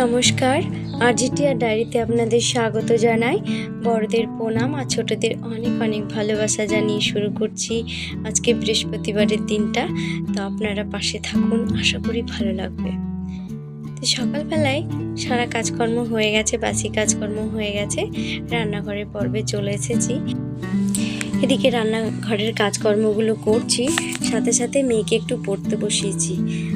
নমস্কার, আরজিটিআর ডায়েরিতে আপনাদের স্বাগত জানাই। বড়দের প্রণাম আর ছোটদের অনেক অনেক ভালোবাসা জানিয়ে শুরু করছি আজকে বৃহস্পতিবারের দিনটা। তো আপনারা পাশে থাকুন, আশা করি ভালো লাগবে। তো সকালবেলায় সারা কাজকর্ম হয়ে গেছে, বাসি কাজকর্ম হয়ে গেছে, রান্নাঘরের পর্বে চলে এসেছি। এদিকে রান্নাঘরের কাজকর্মগুলো করছি, সাথে সাথে মেয়েকে একটু পড়তে বসিয়েছি।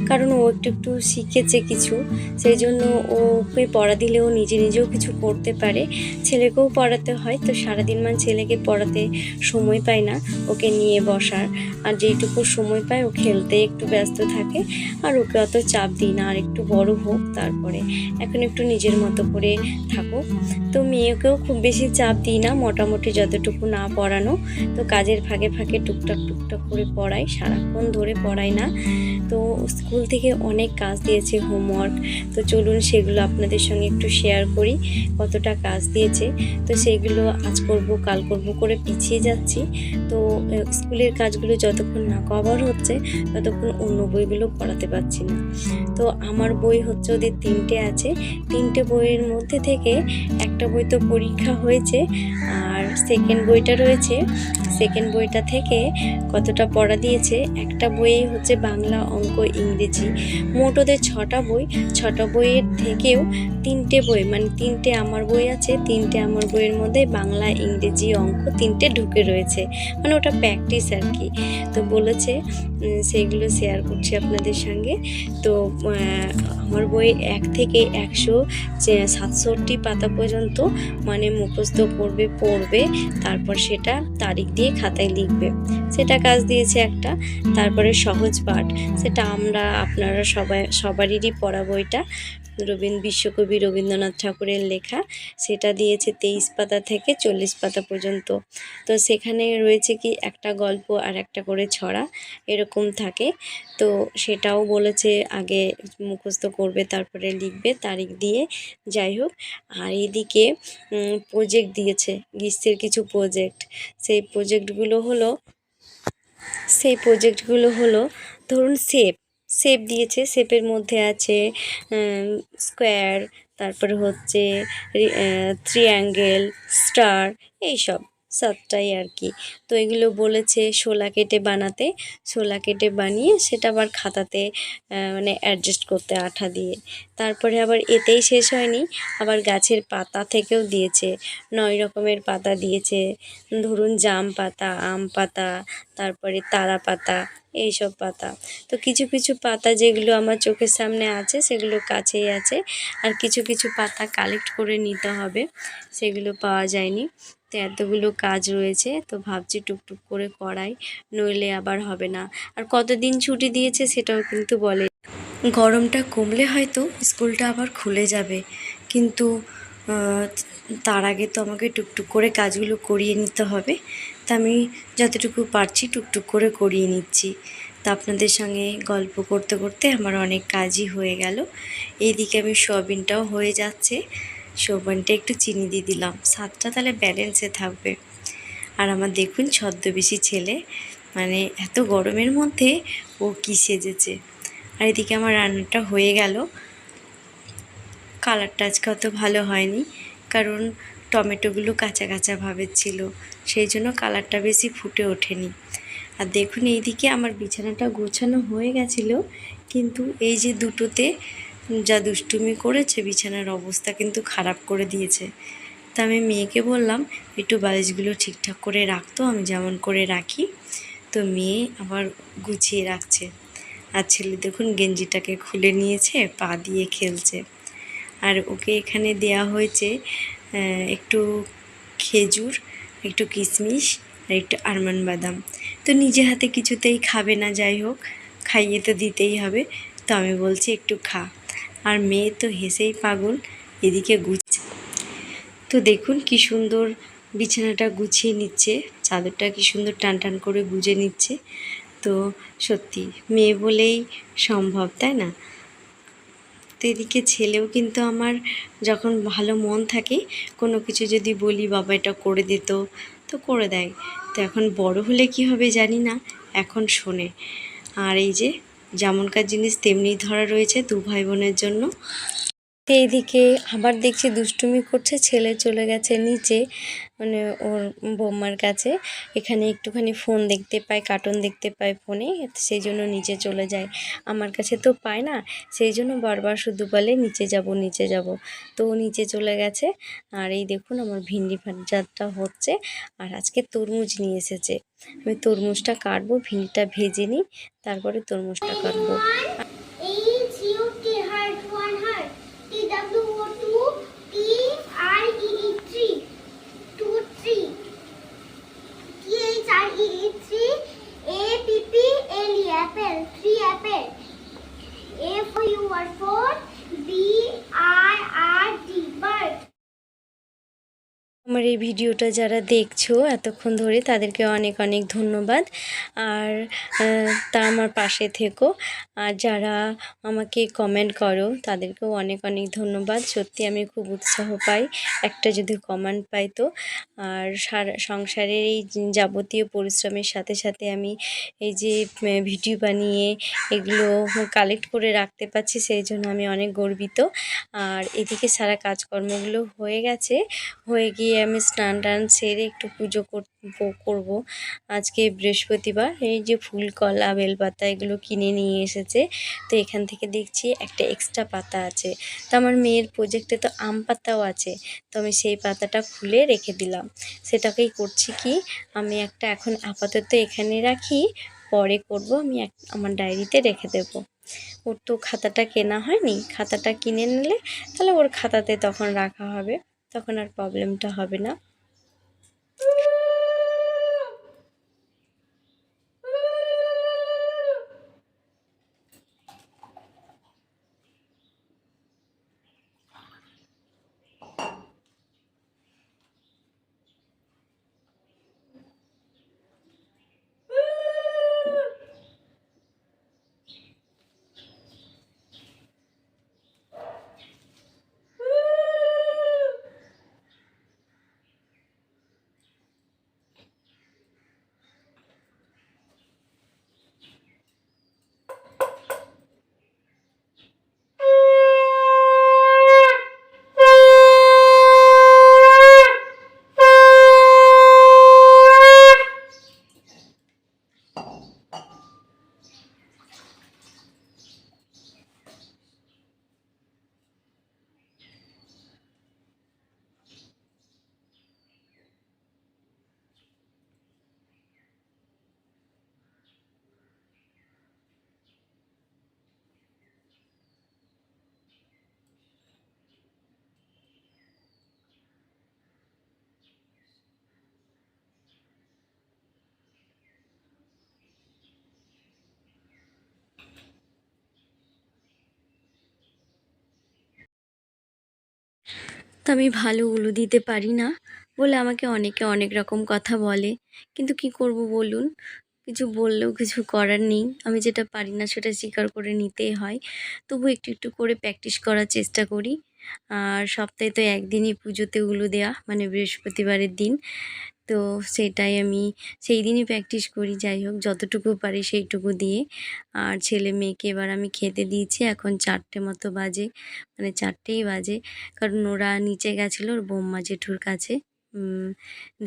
কারণ ও একটু একটু শিখেছে কিছু। সেই জন্য ওকে পড়া দিলে ও নিজে নিজেও কিছু করতে পারে। ছেলেকেও পড়াতে হয়, তো সারাদিন মান ছেলেকে পড়াতে সময় পায় না ওকে নিয়ে বসার। আর যেটুকু সময় পায় ও খেলতে একটু ব্যস্ত থাকে, আর ওকে অত চাপ দিই না, আর একটু বড় হোক তারপরে। এখন একটু নিজের মতো করে থাকুক। তো মেয়েকেও খুব বেশি চাপ দিই না, মোটামুটি যতটুকু না পড়ানো। তো কাজের ফাঁকে ফাঁকে টুকটাক টুকটাক করে পড়াই, সারাক্ষণ ধরে পড়াই না। তো স্কুল থেকে অনেক কাজ দিয়েছে হোমওয়ার্ক তো চলুন সেগুলো আপনাদের সঙ্গে একটু শেয়ার করি, কতটা কাজ দিয়েছে। তো সেগুলো আজ করব, কাল করব করে পিছিয়ে যাচ্ছি। তো স্কুলের কাজগুলো যতক্ষণ না কভার হচ্ছে, ততক্ষণ অন্য বইগুলো পড়াতে পারছি না। তো আমার বই হচ্ছে ওদের তিনটে আছে। তিনটে বইয়ের মধ্যে থেকে একটা বই তো পরীক্ষা হয়েছে, আর সেকেন্ড বইটা রয়েছে। সেকেন্ড বইটা থেকে কতটা পড়া দিয়েছে, একটা বইয়ে হচ্ছে বাংলা অঙ্ক, ইংরেজি মোট ওদের ছটা বই। ছটা বইয়ের থেকেও তিনটে বই মানে তিনটে আমার বই আছে, তিনটে আমার বইয়ের মধ্যে বাংলা, ইংরেজি অঙ্ক তিনটে ঢুকে রয়েছে। মানে ওটা প্র্যাকটিস আর কি। তো বলেছে সেইগুলো শেয়ার করছি আপনাদের সঙ্গে। তো আমার বই এক থেকে একশো সাতষট্টি পাতা পর্যন্ত মানে মুখস্থ করবে, পড়বে, তারপর সেটা তারিখ দিয়ে খাতায় লিখবে। সেটা কাজ দিয়েছে একটা, তারপরে সহজ পাঠ। সেটা আমরা, আপনারা সবাই সবারই পড়া বইটা। রবীন্দ্র বিশ্বকবি রবীন্দ্রনাথ ঠাকুরের লেখা। সেটা দিয়েছে তেইশ পাতা থেকে চল্লিশ পাতা পর্যন্ত। তো সেখানে রয়েছে কি একটা গল্প আর একটা করে ছড়া, এরকম থাকে। তো সেটাও বলেছে, আগে মুখস্থ করবে, তারপরে লিখবে তারিখ দিয়ে। যাই হোক, আর এদিকে প্রজেক্ট দিয়েছে, গ্রীষ্মের কিছু প্রজেক্ট সেই প্রজেক্টগুলো হলো, সেই প্রজেক্টগুলো হলো, ধরুন শেপ শেপ দিয়েছে শেপের মধ্যে আছে স্কোয়ার তারপরে হচ্ছে ট্রিয়াঙ্গেল স্টার এইসব। সাতটাই আর কি। তো এগুলো বলেছে শোলা কেটে বানাতে। শোলা কেটে বানিয়ে সেটা আবার খাতাতে মানে অ্যাডজাস্ট করতে আঠা দিয়ে। তারপরে আবার এতেই শেষ হয়নি। আবার গাছের পাতা থেকেও দিয়েছে। নয় রকমের পাতা দিয়েছে। ধরুন জাম পাতা, আম পাতা, তারপরে তারা পাতা, এইসব পাতা। তো কিছু কিছু পাতা যেগুলো আমার চোখের সামনে আছে, সেগুলো কাছেই আছে। আর কিছু কিছু পাতা কালেক্ট করে নিতে হবে। সেগুলো পাওয়া যায়নি। তো এতগুলো কাজ রয়েছে, তো ভাবছি টুকটুক করে করাই, নইলে আবার হবে না। আর কতদিন ছুটি দিয়েছে সেটাও কিন্তু বলে। গরমটা কমলে হয়তো স্কুলটা আবার খুলে যাবে, কিন্তু তার আগে তো আমাকে টুকটুক করে কাজগুলো করিয়ে নিতে হবে, তা আমি যতটুকু পারছি টুকটুক করে করিয়ে নিচ্ছি। তা আপনাদের সঙ্গে গল্প করতে করতে আমার অনেক কাজই হয়ে গেল, এইদিকে আমি সোয়াবিনটাও হয়ে যাচ্ছে। সোয়াবিনটা একটু চিনি দিয়ে দিলাম। স্বাদটা তাহলে ব্যালেন্সে থাকবে। আর আমার দেখুন ছদ্মবেশী ছেলে মানে এত গরমের মধ্যে ও কী সেজেছে। আর এদিকে আমার রান্নাটা হয়ে গেল। কালারটা আজকে অত ভালো হয়নি, কারণ টমেটোগুলো কাঁচা কাঁচা ভাবের ছিল, সেই জন্য কালারটা বেশি ফুটে ওঠেনি। আর দেখুন এইদিকে আমার বিছানাটা গোছানো হয়ে গেছিল, কিন্তু এই যে দুটোতে যা দুষ্টুমি করেছে, বিছানার অবস্থা কিন্তু খারাপ করে দিয়েছে। তা আমি মেয়েকে বললাম, একটু বালিশগুলো ঠিকঠাক করে রাখতো আমি যেমন করে রাখি। তো মেয়ে আবার গুছিয়ে রাখছে। আর ছেলে দেখুন গেঞ্জিটাকে খুলে নিয়েছে, পা দিয়ে খেলছে। আর ওকে এখানে দেয়া হয়েছে একটু খেজুর, একটু কিশমিশ আর একটু আলমন্ড বাদাম। তো নিজে হাতে কিছুতেই খাবে না, যাই হোক, খাইয়ে তো দিতেই হবে। তো আমি বলছি, একটু খা। আর মেয়ে তো হেসেই পাগল, এদিকে গুছ তো দেখুন কি সুন্দর বিছানাটা গুছিয়ে নিচ্ছে, চাদরটা কি সুন্দর টান টান করে গুজে নিচ্ছে। তো সত্যি মেয়ে বলেই সম্ভব, তাই না? তো এদিকে ছেলেও কিন্তু আমার যখন ভালো মন থাকে, কোনো কিছু যদি বলি বাবা এটা করে দিত, তো করে দেয়। তো এখন বড় হলে কি হবে জানি না, এখন শোনে। আর এই যে যেমনকার জিনিস তেমনি ধরা রয়েছে দু ভাই বোনের জন্য। তো এইদিকে আবার দেখছি দুষ্টুমি করছে, ছেলে চলে গেছে নিচে মানে ওর বৌমার কাছে। এখানে একটুখানি ফোন দেখতে পায় কার্টুন দেখতে পায় ফোনে সেই জন্য নিচে চলে যায়। আমার কাছে তো পায় না, সেই জন্য বারবার শুধু বলে, নিচে যাব নিচে যাব। তো নিচে চলে গেছে। আর এই দেখুন আমার ভিন্ডি ভাজাটা হচ্ছে। আর আজকে তরমুজ নিয়ে এসেছে। আমি তরমুজটা কাটবো, ভিন্ডিটা ভেজে নিই, তারপরে তরমুজটা কাটবো। three apple. A for you are for? আমার এই ভিডিওটা যারা দেখছ এতক্ষণ ধরে তাদেরকে অনেক অনেক ধন্যবাদ। আর তা আমার পাশে থেকো। আর যারা আমাকে কমেন্ট করো, তাদেরকেও অনেক অনেক ধন্যবাদ। সত্যি আমি খুব উৎসাহ পাই, একটা যদি কমেন্ট পাই তো। আর সারা, সংসারের এই যাবতীয় পরিশ্রমের সাথে সাথে আমি এই যে ভিডিও বানিয়ে এগুলো কালেক্ট করে রাখতে পারছি, সেই জন্য আমি অনেক গর্বিত। আর এদিকে সারা কাজকর্মগুলো হয়ে গেছে। হয়ে গিয়ে আমি স্নান টান সেরে একটু পুজো কর- করব। আজকে বৃহস্পতিবার, এই যে ফুল কলা বেলপাতা এগুলো কিনে নিয়ে এসেছে। তো এখান থেকে দেখছি একটা এক্সট্রা পাতা আছে। তো আমার মেয়ের প্রজেক্টে তো আম পাতাও আছে। তো আমি সেই পাতাটা খুলে রেখে দিলাম। সেটাকেই করছি কি, আমি একটা এখন আপাতত এখানে রাখি, পরে করব, আমি আমার ডায়েরিতে রেখে দেব। ওর তো খাতাটা কেনা হয়নি, খাতাটা কিনে নিলে তাহলে ওর খাতাতে তখন রাখা হবে। তখন আর প্রবলেমটা হবে না। তো আমি ভালো উলু দিতে পারি না বলে আমাকে অনেকে অনেক রকম কথা বলে। কিন্তু কি করব বলুন? কিছু বললেও কিছু করার নেই। আমি যেটা পারি না সেটা স্বীকার করে নিতেই হয়। তবু একটু একটু করে প্র্যাকটিস করার চেষ্টা করি। আর সপ্তাহে তো একদিনই পুজোতে উলু দেওয়া মানে বৃহস্পতিবারের দিন। তো সেটাই আমি সেই দিনই প্র্যাকটিস করি, যাই হোক, যতটুকু পারি সেইটুকু দিয়ে। আর ছেলে মেয়েকে এবার আমি খেতে দিয়েছি, এখন চারটে মতো বাজে মানে চারটেই বাজে, কারণ ওরা নিচে গেছিল, ওর বৌমা জেঠুর কাছে।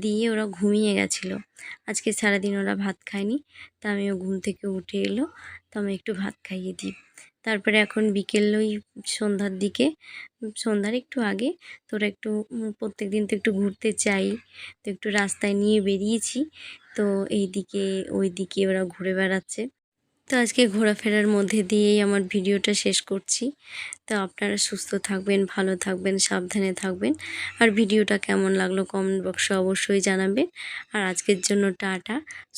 দিয়ে ওরা ঘুমিয়ে গেছিল। আজকে সারাদিন ওরা ভাত খায়নি, তা আমিও ঘুম থেকে উঠে এলো, তো আমি একটু ভাত খাইয়ে দিই। তারপরে এখন বিকেল ওই সন্ধ্যার দিকে, সন্ধ্যার একটু আগে, তোরা একটু প্রত্যেক দিন তো একটু ঘুরতে চাই, তো একটু রাস্তায় নিয়ে বেরিয়েছি, তো এই দিকে ওই দিকে ওরা ঘুরে বেড়াচ্ছে। তো আজকে ঘোরাফেরার মধ্যে দিয়েই আমার ভিডিওটা শেষ করছি। তো আপনারা সুস্থ থাকবেন, ভালো থাকবেন, সাবধানে থাকবেন। আর ভিডিওটা কেমন লাগল কমেন্ট বক্সে অবশ্যই জানাবেন। আর আজকের জন্য টাটা।